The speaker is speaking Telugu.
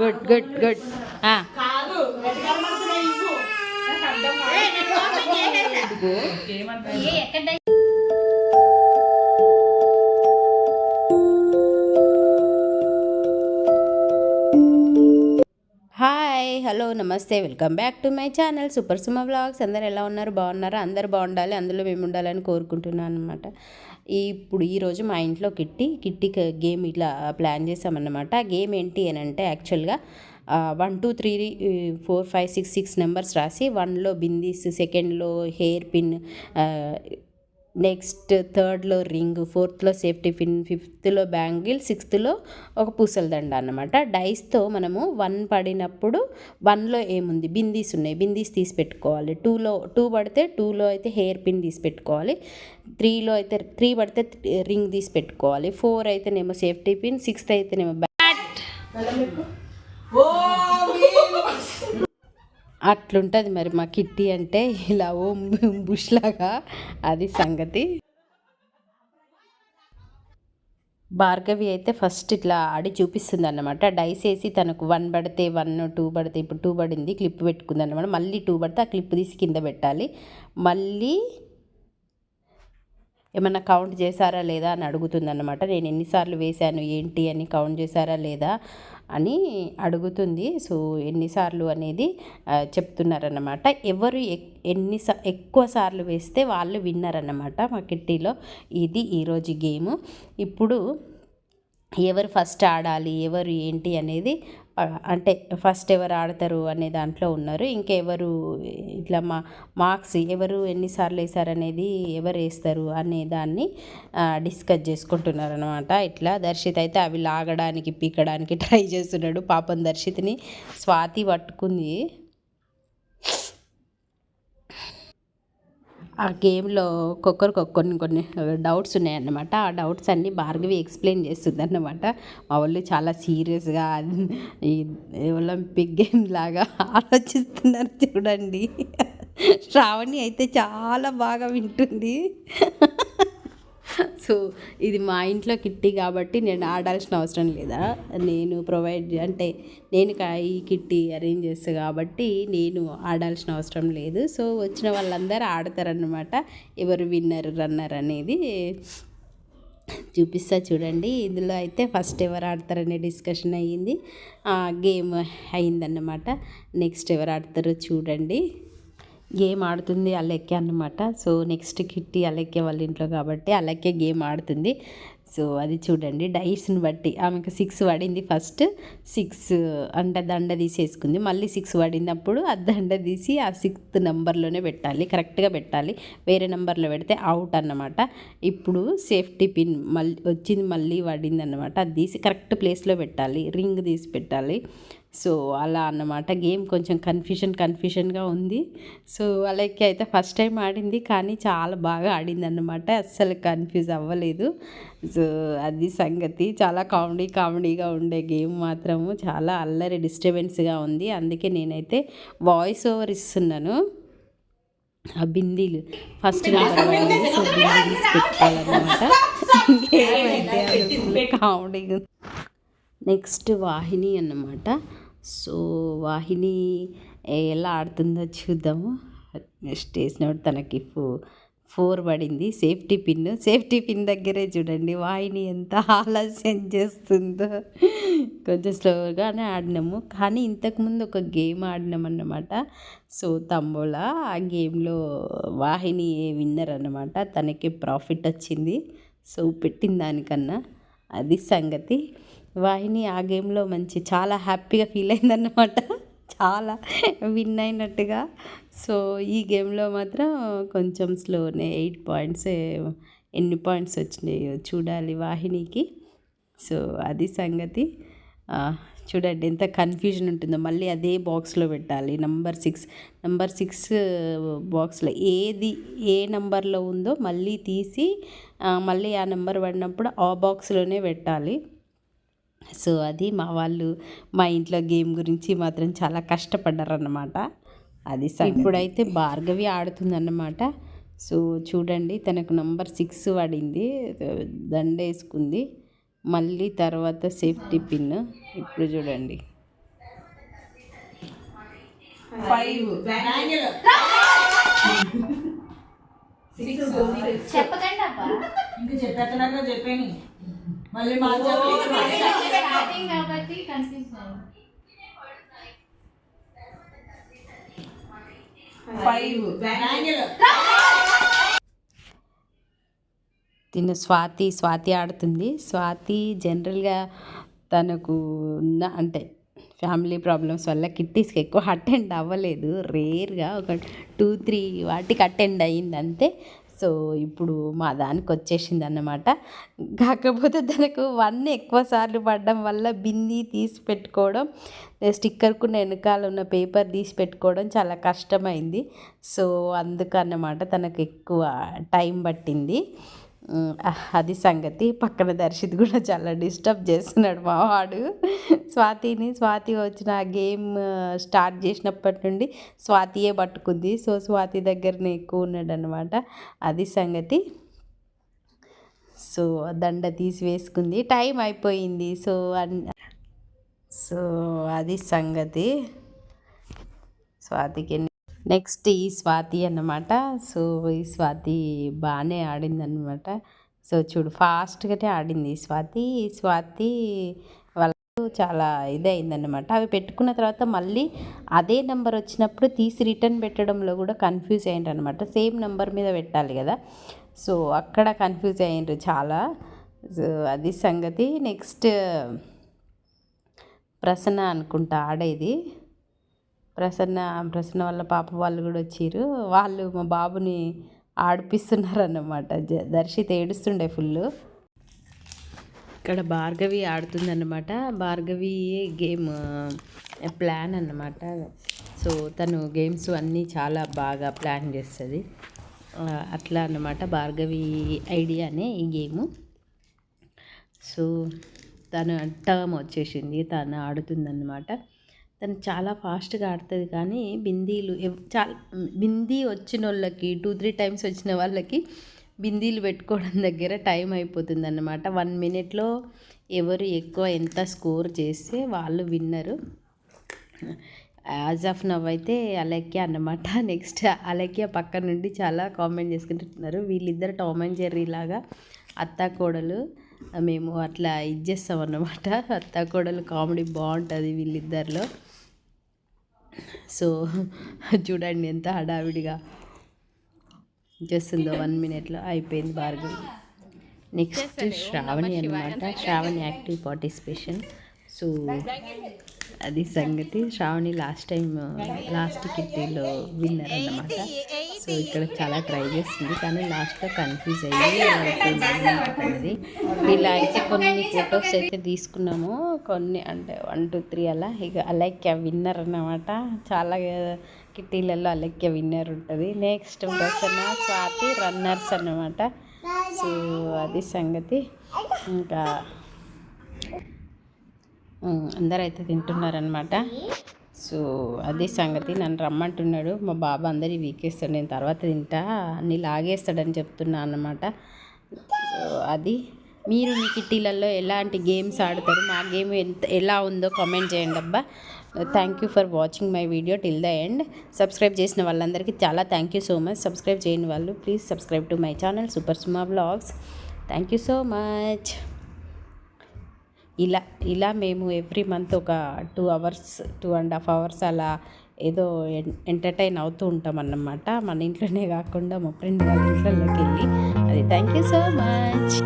గుడ్ గుడ్ గుడ్ కాదు hello namaste. Welcome back to my channel super Suma blogs. అందరు ఎలా ఉన్నారు? బాగున్నారా? అందరు బాగుండాలి. అందులో మేము ఉండాలని కోరుకుంటున్నాను అనమాట ఇప్పుడు ఈరోజు మా ఇంట్లో కిట్టి కిట్టి గేమ్ ఇట్లా ప్లాన్ చేసామన్నమాట. ఆ గేమ్ ఏంటి అని అంటే యాక్చువల్గా one two three four five six six numbers రాసి వన్లో బిందీస్ సెకండ్లో హెయిర్ పిన్ నెక్స్ట్ థర్డ్లో రింగ్ ఫోర్త్లో సేఫ్టీ పిన్ ఫిఫ్త్లో బ్యాంగిల్ సిక్స్త్లో ఒక పూసల దండ అన్నమాట. డైస్తో మనము వన్ పడినప్పుడు వన్లో ఏముంది? బిందీస్ ఉన్నాయి. బిందీస్ తీసి పెట్టుకోవాలి. టూలో టూ పడితే టూలో అయితే హెయిర్ పిన్ తీసి పెట్టుకోవాలి. త్రీలో అయితే త్రీ పడితే రింగ్ తీసి పెట్టుకోవాలి. ఫోర్ అయితేనేమో సేఫ్టీ పిన్ సిక్స్త్ అయితేనేమో బ్యాట్ ఓ అట్లుంటుంది మరి మా కిట్టి అంటే ఇలా ఓం బుష్ లాగా అది సంగతి. భార్గవి అయితే ఫస్ట్ ఇట్లా ఆడి చూపిస్తుంది అన్నమాట డైస్ వేసి తనకు వన్ పడితే వన్ టూ పడితే ఇప్పుడు టూ పడింది క్లిప్ పెట్టుకుంది అనమాట మళ్ళీ టూ పడితే ఆ క్లిప్ తీసి కింద పెట్టాలి. మళ్ళీ ఏమన్నా కౌంట్ చేశారా లేదా అని అడుగుతుంది అనమాట నేను ఎన్నిసార్లు వేశాను ఏంటి అని కౌంట్ చేశారా లేదా అని అడుగుతుంది. సో ఎన్నిసార్లు అనేది చెప్తున్నారన్నమాట. ఎవరు ఎక్- ఎన్ని ఎక్కువ సార్లు వేస్తే వాళ్ళు విన్నారన్నమాట మా కిట్టీలో ఇది ఈరోజు గేమ్. ఇప్పుడు ఎవరు ఫస్ట్ ఆడాలి ఎవరు ఏంటి అనేది అంటే ఫస్ట్ ఎవరు ఆడతారు అనే దాంట్లో ఉన్నారు. ఇంకెవరు ఇట్లా మా మార్క్స్ ఎవరు ఎన్నిసార్లు వేశారు అనేది ఎవరు వేస్తారు అనే దాన్ని డిస్కస్ చేసుకుంటున్నారు అనమాట ఇట్లా దర్శిత్ అయితే అవి లాగడానికి పీకడానికి ట్రై చేస్తున్నాడు. పాపం దర్శిత్ని స్వాతి పట్టుకుంది. ఆ గేమ్లో ఒక్కొక్కరికి కొన్ని కొన్ని డౌట్స్ ఉన్నాయన్నమాట. ఆ డౌట్స్ అన్నీ భార్గవి ఎక్స్ప్లెయిన్ చేస్తుంది అన్నమాట మా వాళ్ళు చాలా సీరియస్గా ఈ ఒలింపిక్ గేమ్ లాగా ఆలోచిస్తున్నారు చూడండి. శ్రావణి అయితే చాలా బాగా వింటుంది. సో ఇది మా ఇంట్లో కిట్టి కాబట్టి నేను ఆడాల్సిన అవసరం లేదా? నేను ప్రొవైడ్ అంటే నేను ఈ కిట్టి అరేంజ్ చేస్తా కాబట్టి నేను ఆడాల్సిన అవసరం లేదు. సో వచ్చిన వాళ్ళందరూ ఆడతారనమాట ఎవరు విన్నర్ రన్నర్ అనేది చూపిస్తా చూడండి. ఇందులో అయితే ఫస్ట్ ఎవరు ఆడతారనే డిస్కషన్ అయ్యింది. గేమ్ అయిందన్నమాట నెక్స్ట్ ఎవరు ఆడతారో చూడండి. గేమ్ ఆడుతుంది అలెక్కే అన్నమాట. సో నెక్స్ట్ కిట్టి అలెక్కే వాళ్ళ ఇంట్లో కాబట్టి అలెక్కే గేమ్ ఆడుతుంది. సో అది చూడండి. డైస్ని బట్టి ఆమెకు సిక్స్ పడింది ఫస్ట్ సిక్స్ అంటే దండ తీసేసుకుంది. మళ్ళీ సిక్స్ పడినప్పుడు ఆ దండ తీసి ఆ సిక్స్త్ నెంబర్లోనే పెట్టాలి. కరెక్ట్గా పెట్టాలి. వేరే నెంబర్లో పెడితే అవుట్ అన్నమాట. ఇప్పుడు సేఫ్టీ పిన్ మళ్ళీ వచ్చింది మళ్ళీ పడింది అన్నమాట అది తీసి కరెక్ట్ ప్లేస్లో పెట్టాలి. రింగ్ తీసి పెట్టాలి. సో అలా అన్నమాట గేమ్ కొంచెం కన్ఫ్యూషన్ కన్ఫ్యూషన్గా ఉంది సో అలాగే అయితే ఫస్ట్ టైం ఆడింది కానీ చాలా బాగా ఆడింది అన్నమాట అస్సలు కన్ఫ్యూజ్ అవ్వలేదు సో అది సంగతి చాలా కామెడీ కామెడీగా ఉండే గేమ్ మాత్రము చాలా అల్లరి డిస్టర్బెన్స్గా ఉంది అందుకే నేనైతే వాయిస్ ఓవర్ ఇస్తున్నాను ఆ బిందీలు ఫస్ట్ నెంబర్ పడింది సో బిందీ తీసి పెట్టుకోవాలన్నమాట ఇంకేమైతే కామెడీగా నెక్స్ట్ వాహిని అన్నమాట. సో వాహిని ఎలా ఆడుతుందో చూద్దాము. నెక్స్ట్ వేసినప్పుడు తనకి ఫో ఫోర్ పడింది. సేఫ్టీ పిన్ సేఫ్టీ పిన్ దగ్గరే చూడండి. వాహిని ఎంత ఆలస్యం చేస్తుందో. కొంచెం స్లోగానే ఆడినాము. కానీ ఇంతకుముందు ఒక గేమ్ ఆడినాం అన్నమాట. సో తంబోలా ఆ గేమ్లో వాహిని విన్నర్ అన్నమాట. తనకి ప్రాఫిట్ వచ్చింది. సో పెట్టిన దానికన్నా అది సంగతి. వాహిని ఆ గేమ్లో మంచి చాలా హ్యాపీగా ఫీల్ అయిందన్నమాట. చాలా విన్ అయినట్టుగా. సో ఈ గేమ్లో మాత్రం కొంచెం స్లోనే ఎయిట్ పాయింట్స్ ఎన్ని పాయింట్స్ వచ్చినాయో చూడాలి వాహినికి. సో అది సంగతి. చూడండి ఎంత కన్ఫ్యూజన్ ఉంటుందో. మళ్ళీ అదే బాక్స్లో పెట్టాలి. Number six. నంబర్ సిక్స్ బాక్స్లో ఏది ఏ నంబర్లో ఉందో మళ్ళీ తీసి మళ్ళీ ఆ నెంబర్ పడినప్పుడు ఆ బాక్స్లోనే పెట్టాలి. సో అది మా వాళ్ళు మా ఇంట్లో గేమ్ గురించి మాత్రం చాలా కష్టపడ్డారన్నమాట. అది. ఇప్పుడైతే భార్గవి ఆడుతుందన్నమాట. సో చూడండి తనకు నంబర్ సిక్స్ పడింది దండ వేసుకుంది మళ్ళీ తర్వాత సేఫ్టీ పిన్ ఇప్పుడు చూడండి. చెప్పకండి చెప్పాను మళ్ళీ మా స్టార్టింగ్ కాబట్టి కన్ఫ్యూజ్ ఫైవ్. బ్యాంగిల్. తిను స్వాతి స్వాతి ఆడుతుంది. స్వాతి జనరల్గా తనకు ఉన్న అంటే ఫ్యామిలీ ప్రాబ్లమ్స్ వల్ల కిట్టీస్కి ఎక్కువ అటెండ్ అవ్వలేదు. రేర్గా ఒక టూ త్రీ వాటికి అటెండ్ అయ్యింది అంతే. సో ఇప్పుడు మా దానికి వచ్చేసింది అన్నమాట కాకపోతే తనకు వన్ ఎక్కువ సార్లు పడడం వల్ల బింది తీసి పెట్టుకోవడం స్టిక్కర్కు వెనకాల ఉన్న పేపర్ తీసి పెట్టుకోవడం చాలా కష్టమైంది. సో అందుకన్నమాట తనకు ఎక్కువ టైం పట్టింది. అది సంగతి. పక్కన దర్శిత్ కూడా చాలా డిస్టర్బ్ చేస్తున్నాడు మా వాడు స్వాతిని స్వాతి వచ్చిన ఆ గేమ్ స్టార్ట్ చేసినప్పటి నుండి స్వాతియే పట్టుకుంది. సో స్వాతి దగ్గరనే ఎక్కువ ఉన్నాడు అనమాట అది సంగతి. సో దండ తీసి వేసుకుంది. టైం అయిపోయింది. సో అన్ సో అది సంగతి. స్వాతికి నెక్స్ట్ ఈ స్వాతి అన్నమాట. సో ఈ స్వాతి బాగానే ఆడిందనమాట సో చూడు ఫాస్ట్గానే ఆడింది ఈ స్వాతి. ఈ స్వాతి వాళ్ళు చాలా ఇదైందనమాట అవి పెట్టుకున్న తర్వాత మళ్ళీ అదే నెంబర్ వచ్చినప్పుడు తీసి రిటర్న్ పెట్టడంలో కూడా కన్ఫ్యూజ్ అయ్యిండ్రు అనమాట సేమ్ నెంబర్ మీద పెట్టాలి కదా. సో అక్కడ కన్ఫ్యూజ్ అయ్యిండ్రు చాలా. సో అది సంగతి. నెక్స్ట్ ప్రసన్న అనుకుంటా ఆడేది. ప్రసన్న ప్రసన్న వాళ్ళ పాప వాళ్ళు కూడా వచ్చారు. వాళ్ళు మా బాబుని ఆడిపిస్తున్నారు అన్నమాట జ- దర్శిత్ ఏడుస్తుండే ఫుల్. ఇక్కడ భార్గవి ఆడుతుందన్నమాట. భార్గవి గేమ్ ప్లాన్ అన్నమాట. సో తను గేమ్స్ అన్నీ చాలా బాగా ప్లాన్ చేస్తుంది. అట్లా అన్నమాట భార్గవి ఐడియానే ఈ గేము. సో తను టర్మ్ వచ్చేసింది. తను ఆడుతుందన్నమాట. తను చాలా ఫాస్ట్గా ఆడుతుంది కానీ బిందీలు చాలా బిందీ వచ్చిన వాళ్ళకి టూ త్రీ టైమ్స్ వచ్చిన వాళ్ళకి బిందీలు పెట్టుకోవడం దగ్గర టైం అయిపోతుంది అన్నమాట వన్ మినిట్లో ఎవరు ఎక్కువ ఎంత స్కోర్ చేస్తే వాళ్ళు విన్నరు. యాజ్ ఆఫ్ నవ్ అయితే అలెక్య అన్నమాట. నెక్స్ట్ అలెక్య పక్క నుండి చాలా కామెంట్ చేసుకుంటున్నారు. వీళ్ళిద్దరు టామ్ అండ్ జెర్రీ లాగా అత్త కోడలు మేము అట్లా ఇది చేస్తాం అన్నమాట అత్త కోడలు కామెడీ బాగుంటుంది వీళ్ళిద్దరిలో. సో చూడండి ఎంత హడావిడిగా చేస్తుందో వన్ మినిట్లో అయిపోయింది భార్గవి నెక్స్ట్ శ్రావణి అన్నమాట. శ్రావణి యాక్టివ్ పార్టిసిపేషన్ సో అది సంగతి. శ్రావణి లాస్ట్ టైం లాస్ట్ కిట్టీలో విన్నర్ అన్నమాట. సో ఇక్కడ చాలా ట్రై చేస్తుంది. కానీ లాస్ట్లో కన్ఫ్యూజ్ అయ్యి ఇలా అయితే కొన్ని ఫొటోస్ అయితే తీసుకున్నాము. కొన్ని అంటే వన్ టూ త్రీ అలా. ఇక అలైక్య విన్నర్ అన్నమాట. చాలా uh, కిట్టీలలో అలైక్య విన్నర్ ఉంటుంది. నెక్స్ట్ ప్రసన్న స్వాతి రన్నర్స్ అన్నమాట. సో అది సంగతి. ఇంకా అందరూ అయితే తింటున్నారనమాట సో అదే సంగతి. నన్ను రమ్మంటున్నాడు. మా బాబా అందరి వీకేస్తాడు. నేను తర్వాత తింటా. అన్ని లాగేస్తాడని చెప్తున్నా అనమాట సో అది. మీరు మీ కిట్టీలలో ఎలాంటి గేమ్స్ ఆడతారు? మా గేమ్ ఎంత ఎలా ఉందో కామెంట్ చేయండి అబ్బా. Thank you for watching my video till the end subscribe చేసిన వాళ్ళందరికీ చాలా thank you so much subscribe చేయని వాళ్ళు please subscribe to my channel super Suma vlogs thank you so much ఇలా ఇలా మేము ఎవ్రీ మంత్ ఒక two hours two and half hours అలా ఏదో ఎంటర్టైన్ అవుతూ ఉంటాం అన్నమాట. మన ఇంట్లోనే కాకుండా మా ఫ్రెండ్ వాళ్ళ ఇంట్లోకి వెళ్ళి. అది థ్యాంక్ యూ సో మచ్